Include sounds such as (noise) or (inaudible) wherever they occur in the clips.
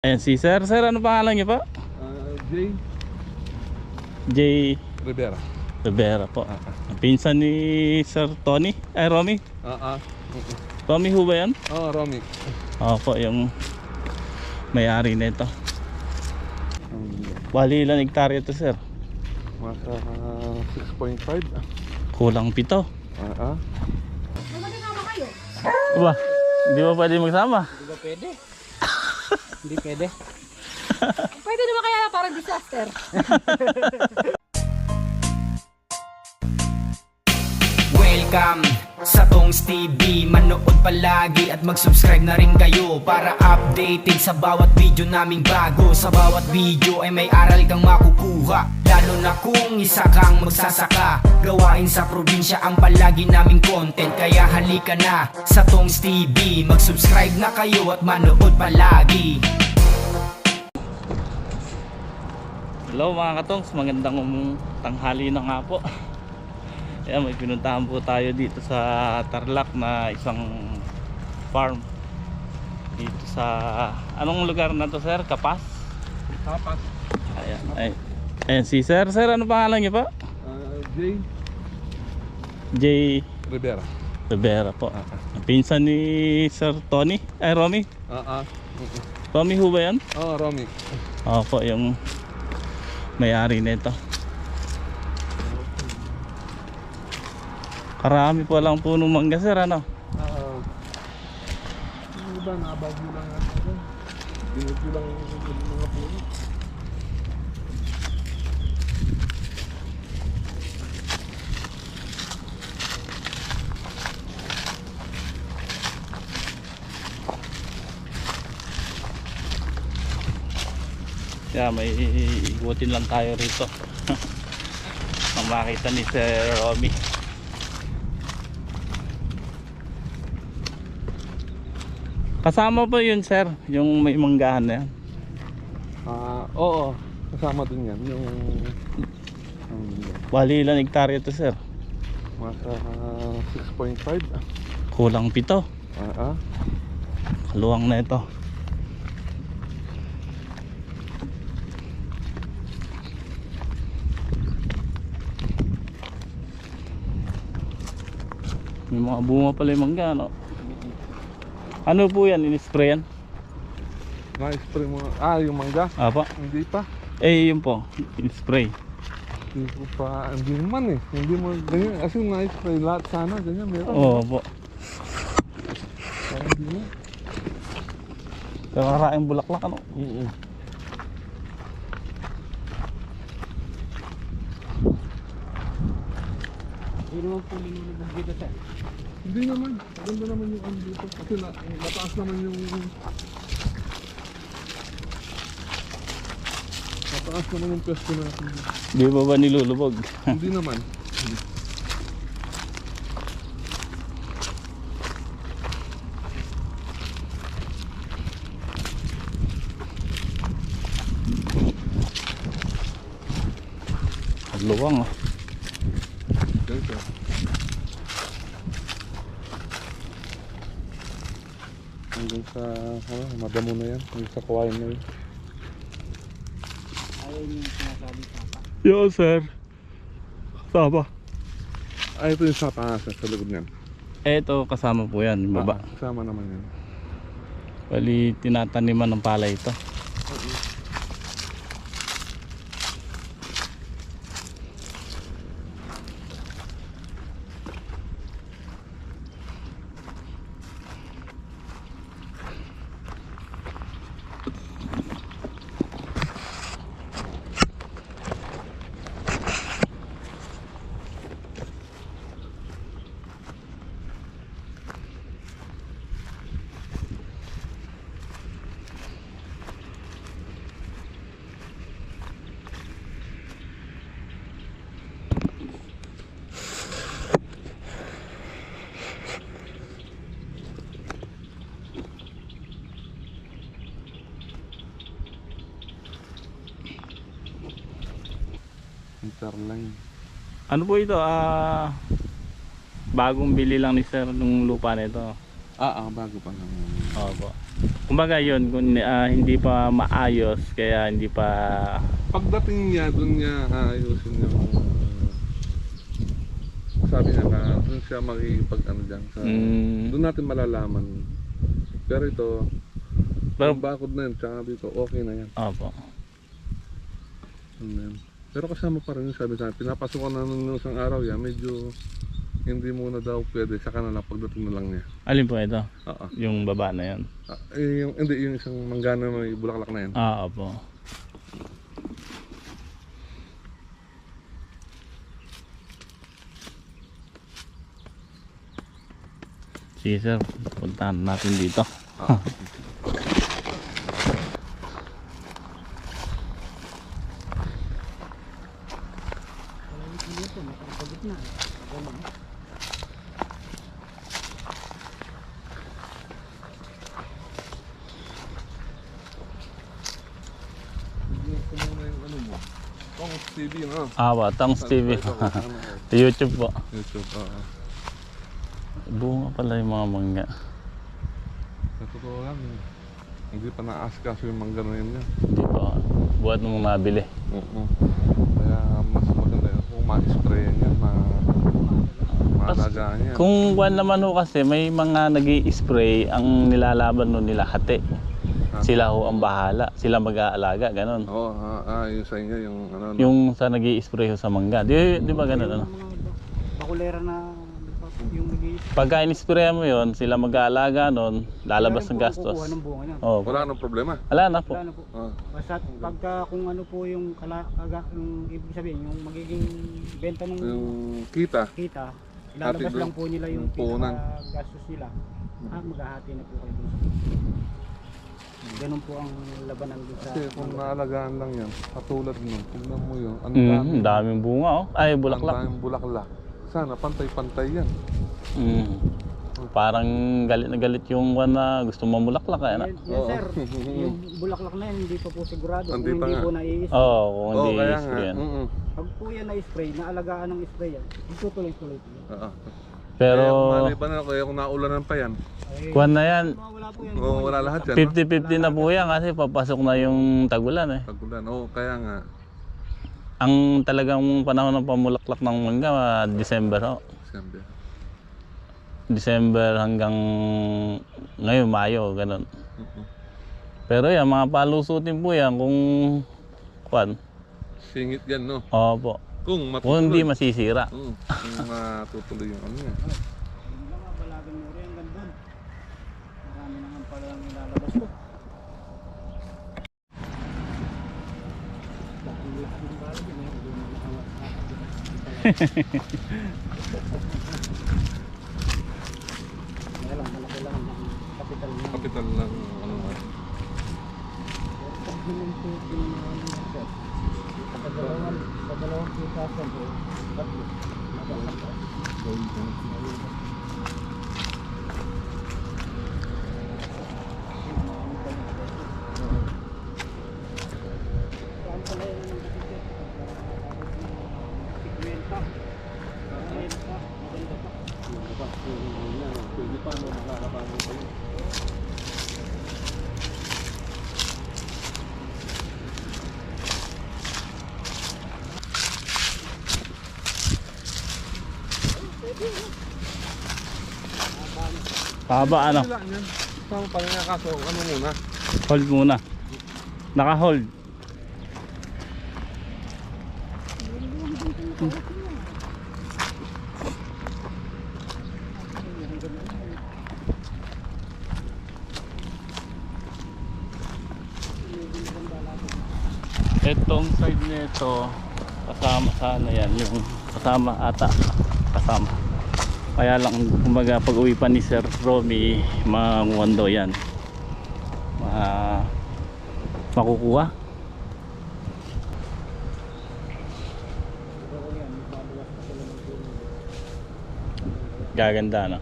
Ayan si Sir. Sir, ano pangalan niyo po? Uh, Jay J. Rivera. Rivera po. Ang Pinsan ni Sir Tony. Ay, Romy. Ah, ah. Romy ho ba yan? Oh, Romy. Opo, yung may-ari nito. Bali ilan hektarya to sir? Masa 6.5. Kulang pito. Ah, ah. Magkakama kayo? Ba, hindi ba pwede magsama? Di ba pwede? Hindi pwede. (laughs) Pwede naman kaya parang disaster. (laughs) Welcome sa Tongs TV Manood palagi at mag-subscribe na rin kayo Para updated sa bawat video naming bago Sa bawat video ay may aral kang makukuha Lalo na kung isa kang magsasaka Gawain sa probinsya ang palagi naming content Kaya halika na sa Tongs TV Mag-subscribe na kayo at manood palagi Hello mga katongs, magandang tanghali na nga po. Ayan, may pinuntahan po tayo dito sa Tarlac na isang farm. Dito sa, anong lugar na to sir? Kapas? Tapas. Ayan, ay, ayan si sir. Sir, ano pangalan niyo po? Uh, Jay J. Rivera. Rivera po. Ang Pinsan ni Sir Tony. Ay, Romy. Ah, ah. Romy ho ba yan? Oh, Romy. Opo, yung may-ari nito. Karami po lang puno mangga sir, ano? Ah. Yung iba, nabagyo lang natin. Binigyo lang mga puno. Kaya may ikutin lang tayo rito. (laughs) Ang makita ni Sir Romy. Kasama po yun sir, yung may manggahan na yan. Ah, oo. Kasama din yan. Yung... Um, Bali ilan hektarya to sir? masa 6.5. Kulang pito. Ah, ah. Kaluwang na ito. May mga bunga pala yung mangga, no? Ano po yan? In-sprayan? Na-spray mo. Ah, yung mangga. Apa? Hindi pa. Eh, yun po. In-spray. Hindi ko pa, hindi naman eh. Hindi mo, ganyan. Kasi na-spray lahat sana. Ganyan, meron. Oo po. Hindi mo. Kakaraing bulaklak, ano? Oo. Hindi naman po linulubog dito sir. Hindi naman. Maganda naman yung ano dito. Kasi na, mataas naman yung... Mataas naman yung pwesto natin. Di ba ba nilulubog? hindi naman. Luwang, oh. Ganito. Hanggang sa, ano, Hanggang sa kawain na yun. Ayaw yung sinasabi pa pa. Yo, sir. Saba. Ay, ito yung sa taas, sa likod niyan. Eto, kasama po yan, yung baba. Ah, kasama naman yan. Bali, tinataniman ng palay ito. Interline. Ano po ito? Ah, bagong bili lang ni sir nung lupa nito. Ah, ah, bago pa naman. Opo. Kumbaga yun, kung ah, hindi pa maayos, kaya hindi pa... Pagdating niya, doon niya aayusin yung sabi niya na doon siya makikipag ano dyan. Sa, Mm, Doon natin malalaman. Pero ito, pero, yung bakod na yun, tsaka dito, okay na yan. opo. Ano na yan. Pero kasama pa rin yung sabi sa akin, pinapasukan na nung isang araw yan, medyo hindi muna daw pwede, saka na lang pagdating na lang niya. Alin po ito? Oo. Yung baba na yun. Ah, eh, yung, hindi, yung isang manggana may bulaklak na yan. Ah, opo. Sige sir, puntahan natin dito. Ito muna yung ano mo. Kung TV, no? Ah, Watangs TV. YouTube po. YouTube, oo. Bunga pala yung mga mangga. Sa totoo lang, hindi pa naasikaso yung mangga na yun yan. Hindi pa. Buhat mong nabili. Oo. Kaya mas maganda yun kung ma-spray yan, ma maalagaan yan. Kung buwan naman ho kasi, may mga nag spray ang nilalaban nun nila hati. Sila ho ang bahala. Sila mag-aalaga, ganon. Oo, ah, ah, yung sa inyo, yung ano, no? Yung sa nag spray ho sa mangga. Di, di ba ganon? Ano? Bakulera na yung nag Pagka in-spray mo yon sila mag-aalaga nun, lalabas ng gastos. Kukuha ng bunga niya. Oh, Wala nang problema. wala na po. Wala na po. Ah, Basta pagka kung ano po yung kala, kaga, yung ibig sabihin, yung magiging benta ng yung kita, kita, ilalabas Hati lang po nila yung yung puhunan. gastos nila. Ah, maghahati na po kayo dun. Ganun po ang labanan sa... kasi kung naalagaan lang yan, katulad nun, tignan mo yun, ang Mm, dami, ang daming bunga oh. Ay, ang bulaklak. daming bulaklak. Sana pantay-pantay yan. Mm. Parang galit na galit yung one na gusto mamulaklak eh. Na? Yan, Oo. sir, (laughs) yung bulaklak na yan, hindi pa po sigurado. Hindi Kung pa hindi nga. po nai-spray. Oo, oh, kung Oo, hindi i-spray yan. mm Pag po yan na-spray, naalagaan ng spray yan, itutuloy-tuloy po yan. Oo. Pero, Kaya maliban na, kaya kung naulanan pa yan, Ay, kuwan na yan, oo, wala lahat yan. no? 50-50 na po yan kasi papasok na yung tagulan eh. Tagulan, oo, kaya nga. Ang talagang panahon ng pamulaklak ng mangga, December ho. Siyempre. December hanggang ngayon, Mayo, ganun. Mhm. Pero yan, mga palusutin po yan kung kwan. Singit yan, no? Opo. Kung matutuloy. Kung hindi masisira. Oo, kung matutuloy yung ano yan. Mga balagang muri ang gandun. Marami naman pala ang ilalabas ko. Kaya lang, lang ang kapital. Kapital lang, ano nga. Sa dalawang, sa dalawang 2,000 po, tatlo. Pwede pa, no? Makakapano pa yun. Paba ano, Wala yan. Sama pa nga kaso, ano muna? hold muna. Naka-hold. Itong side nito kasama sana yan yung kasama ata kasama kaya lang kumbaga pag uwi pa ni Sir Romy manguwando yan. Ma makukuha? Gaganda no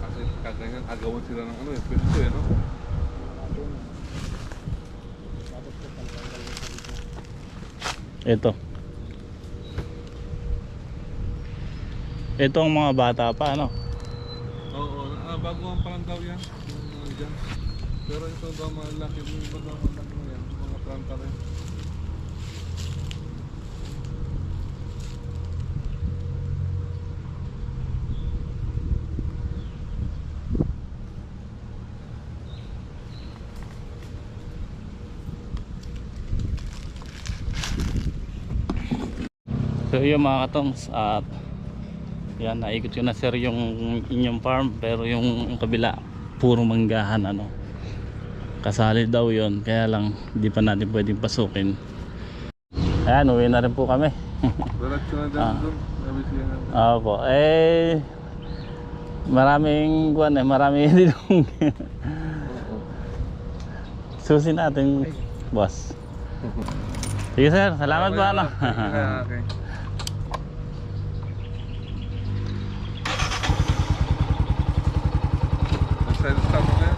Kasi kaganyan, agawan sila ng ano eh, pwesto eh, no? ito ito ang mga bata pa ano Oo, ah, baguhan pa lang daw yan. Yung mga dyan. Pero ito daw malaki. Yung iba daw malaki na yan. Mga planta rin. So yun mga katongs at yan naikot ko na sir yung inyong farm pero yung, yung kabila puro manggahan ano. Kasali daw yon kaya lang hindi pa natin pwedeng pasukin. Ayan uwi na rin po kami. (laughs) Diretso na dyan Ah. Opo. Eh maraming kuan eh maraming (laughs) dinong susi natin boss. (laughs) Sige sir. Salamat po ano. Ah, okay. Nasa stop na yan.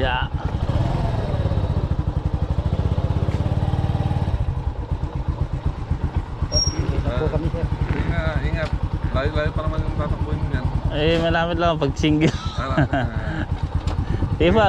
yeah Dito po kami sir. Ingat, ingat. Layo-layo pa naman yung tatakbuhin niyan. eh malamit lang pag single Ala. Sige pa,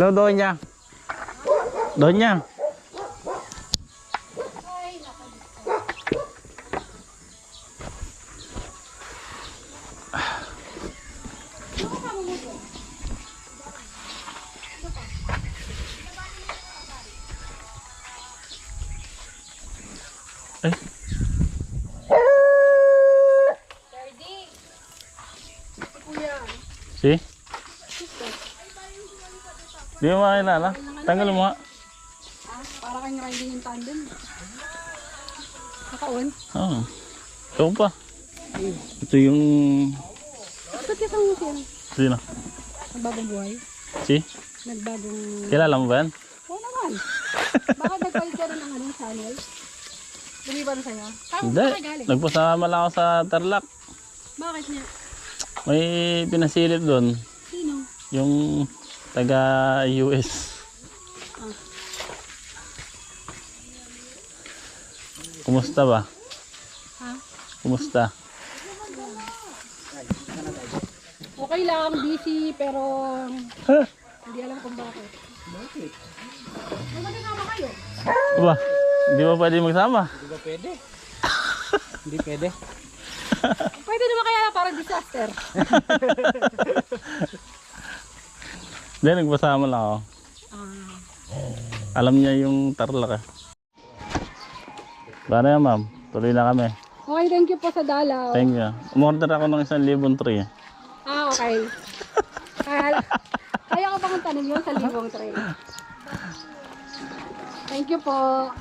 sige pa. Ako pa. Hello, Di mo makilala? Tanggal mo nga. Ah, para kayong riding in tandem. Naka-on. Oo. Ikaw pa. Ito yung... Ba't kasama mo siya? Sino? Nagbagong buhay? Si? Nagbagong... Kilala mo ba yan? Oo naman. Bakit nagpalit ka rin ng anong channel? Lumiban sa'yo? Saan mo Hindi. Nagpasama lang ako sa Tarlac. Bakit niya? May pinasilip doon. Sino? Yung taga US. Kumusta ba? Ha? Kumusta? Okay lang, busy, pero hindi alam kung bakit. Bakit? Magkakasama kayo? Ba? Hindi ba pwede magsama? Hindi ba pwede? Hindi pwede. Pwede naman kaya parang disaster. (laughs) Hindi, nagpasama lang ako. Ah. Alam niya yung Tarlac eh. Paano yan ma'am? Tuloy na kami. Okay, thank you po sa dalaw. Thank you. Umorder ako ng isang libon tree. Ah, okay. Kaya, kaya ko bang tanim yun sa libong tray? Thank you po.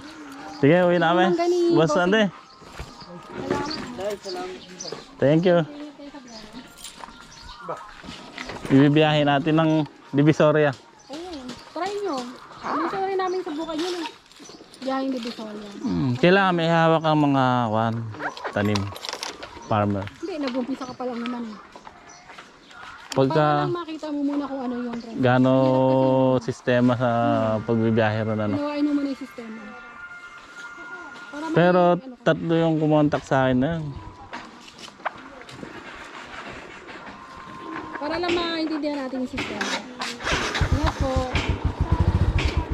Sige, uwi na kami. Ang galing, Boss bossing. Andy. Thank you. Ibibiyahin natin ng Divisoria. Ayun, try nyo. Gusto rin namin subukan yun eh. Biyahing Divisoria. Hmm, kailangan may hawak ang mga kwan, tanim. Farmer. Hindi, nag-umpisa ka pa lang naman eh. Para Pagka lang makita mo muna kung ano yung trend. gaano sistema sa pagbibiyahe ron ano. Nawain mo muna yung sistema. Para Pero ano ka. tatlo yung kumontak sa akin na yun. Para lang maintindihan natin yung sistema.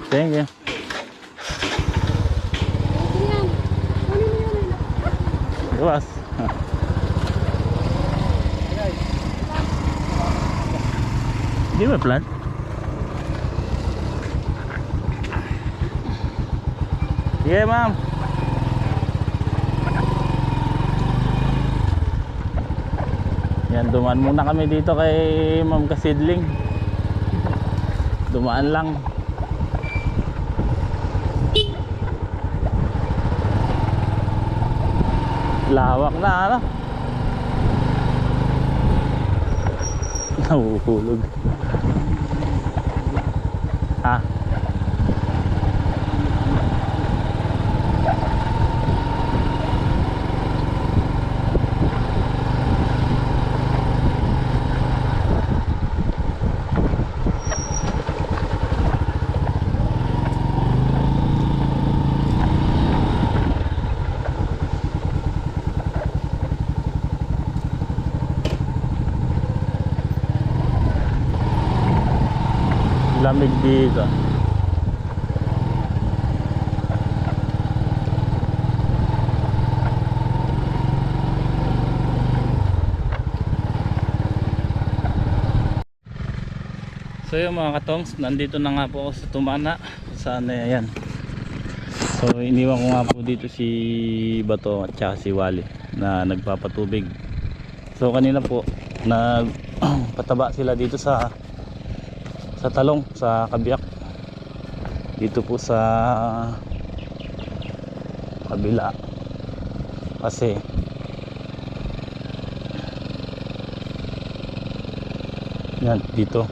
Thank you. Iwas. Di ba plan? Sige ma'am. Yan, dumaan muna kami dito kay Ma'am Kasidling. Dumaan lang. Lawak na ano? Nahuhulog. Ha? Dito. So yung mga katongs, nandito na nga po ako sa Tumana. Saan na yan? So iniwan ko nga po dito si Bato at saka si Wally na nagpapatubig. So kanina po nagpataba (clears throat) sila dito sa sa talong sa kabiyak dito po sa kabila. Kasi yan dito.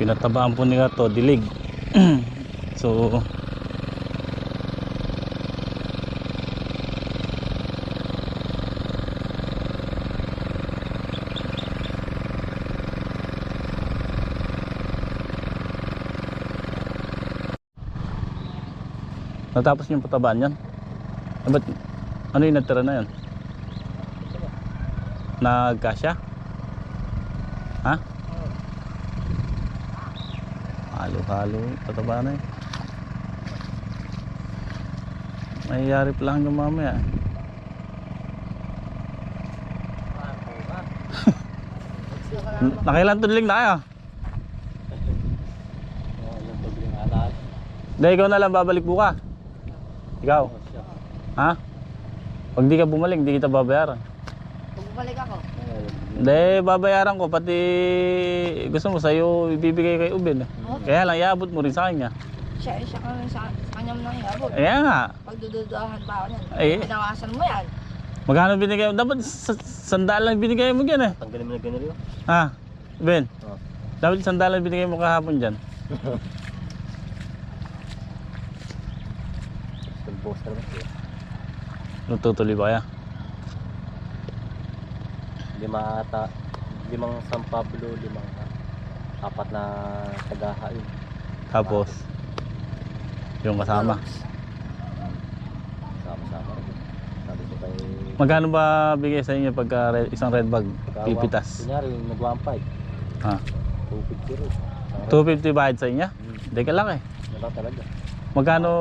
Pinatabaan po nila to dilig. (clears throat) So Natapos yung patabaan yan? Eh, ba't, ano yung natira na yan? Nagkasya? Ha? Halo-halo, pataba na eh. Mayayari pa lang yung mamaya. (laughs) Nakailan tudling na kayo? Dahil ikaw na lang babalik buka. Ikaw? Ha? Pag di ka bumalik, di kita babayaran. Pag bumalik ako. Hindi, babayaran ko. Pati gusto mo sa'yo ibibigay kay Ubin. eh. Kaya lang, iabot mo rin sa kanya. Siya, siya ka sa, sa kanya mo nang iabot. Kaya nga. Pagdududahan pa ako niyan. Eh. Pinawasan mo yan. Magkano binigay mo? Dapat sa- sandaan lang binigay mo dyan eh. Tanggalin mo na ganun yun. Ha? Ben? Oh. Dapat sandaan lang binigay mo kahapon dyan. (laughs) Tulbos talaga siya. Natutuloy ba kaya? Lima ata, limang San Pablo, limang apat na tagahain. Tapos, yung kasama. Sama-sama rin. Sabi ko kay... Magkano ba bigay sa inyo pagka red- isang red bag pagka- pipitas? Kunyari, nag-1.5. Ha? 250 rin. Ang red, 250 bayad sa inyo? Hmm. Hindi ka lang eh. Wala talaga. Magkano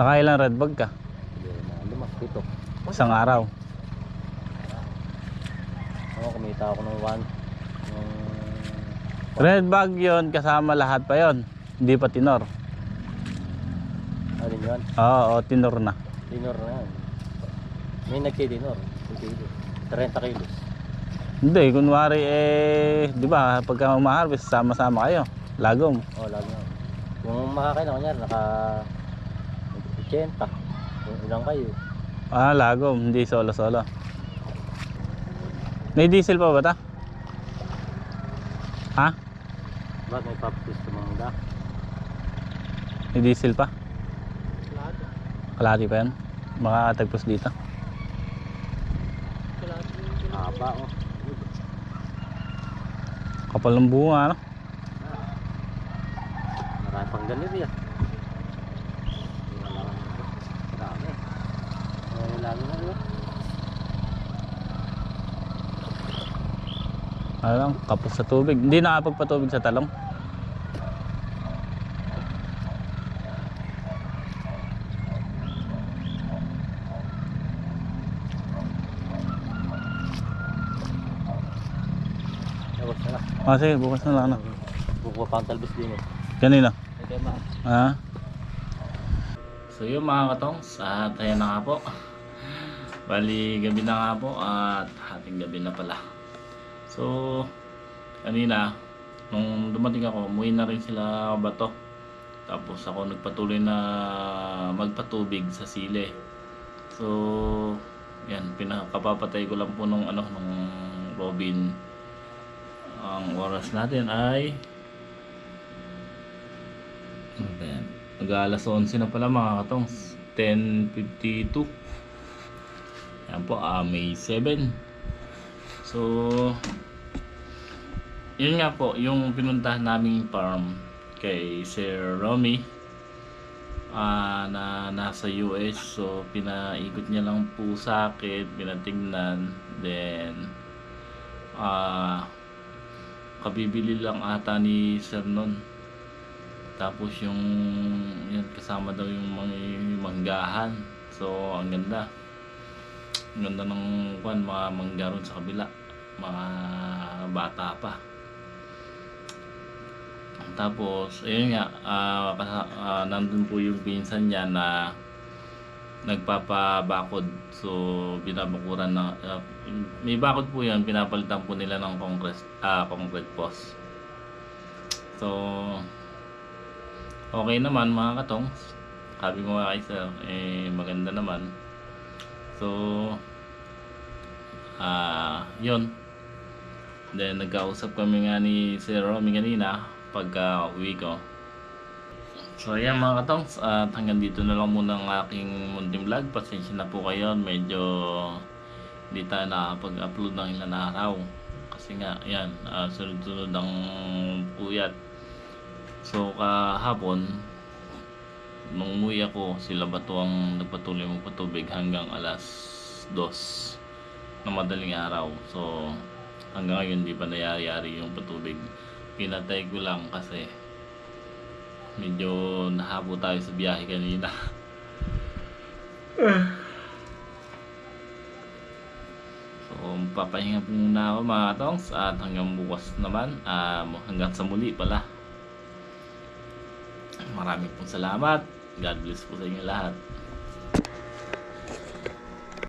nakailang red bag ka? Lima, pito. Isang araw. Ako, kumita ako ng 1. Ng... Red bag yon kasama lahat pa yon. Hindi pa tinor. Ano din yun? Oo, oo, tinor na. Dinor na yan. May nagti-dinor. Kilo. 30 kilos. Hindi, kunwari eh, di ba, pagka ma-harvest, sama-sama kayo. Lagom. Oh, lagi na. Kung makakain ako niyan, naka 80. Kung ilang kayo. Ah, lagom, hindi solo-solo. May diesel pa ba ta? Ha? Bakit may papis mga May diesel pa? Kalahati pa yan? Makatagpos dito. Haba oh. Kapal ng bunga, ano? Marami pang yan. Wala lang. Marami. Na yun. Ano lang, kapos sa tubig. Hindi nakapagpatubig sa talong. Na. Ah, sige, bukas na lang. Ano. Kukuha pa ang talbos din eh. Kanina. Ha? So yun mga katongs, at ayan na nga po. Bali gabi na nga po at hating gabi na pala. So, kanina, nung dumating ako, umuwi na rin sila bato. Tapos ako nagpatuloy na magpatubig sa sile. So, yan, pinakapapatay ko lang po nung ano, nung Robin. Ang oras natin ay ano ba yan? Mag-aalas 11 na pala mga katongs. 10.52. Yan po, ah, May 7. So, yun nga po, yung pinuntahan naming farm kay Sir Romy ah, na nasa US. So, pinaikot niya lang po sa akin, pinatignan. Then, ah, kabibili lang ata ni Sir nun. Tapos yung yun, kasama daw yung mga manggahan. So ang ganda. Ang ganda ng kwan, mga mangga sa kabila. Mga bata pa. Tapos, ayun nga, kasa- ah, nandun po yung pinsan niya na nagpapabakod. So, binabakuran na, ah, may bakod po yun, pinapalitan po nila ng concrete, ah, concrete post. So, okay naman mga katong. Sabi ko nga kay sir, eh, maganda naman. So, ah, yun. Then, nagkausap kami nga ni Sir Romy kanina pagka uwi ko. So ayan mga katongs, at hanggang dito na lang muna ang aking munting vlog. Pasensya na po kayo, medyo hindi tayo nakapag-upload ng ilan araw. Kasi nga, ayan, ah, sunod-sunod ang puyat. So kahapon, nung umuwi ako, sila ba to ang nagpatuloy magpatubig hanggang alas 2 na madaling araw. So hanggang ngayon di pa nangyayari yung patubig. Pinatay ko lang kasi medyo nahabo tayo sa biyahe kanina. (laughs) so, papahinga po muna ako mga tongs at hanggang bukas naman, ah, hanggang sa muli pala. Maraming pong salamat. God bless po sa inyo lahat.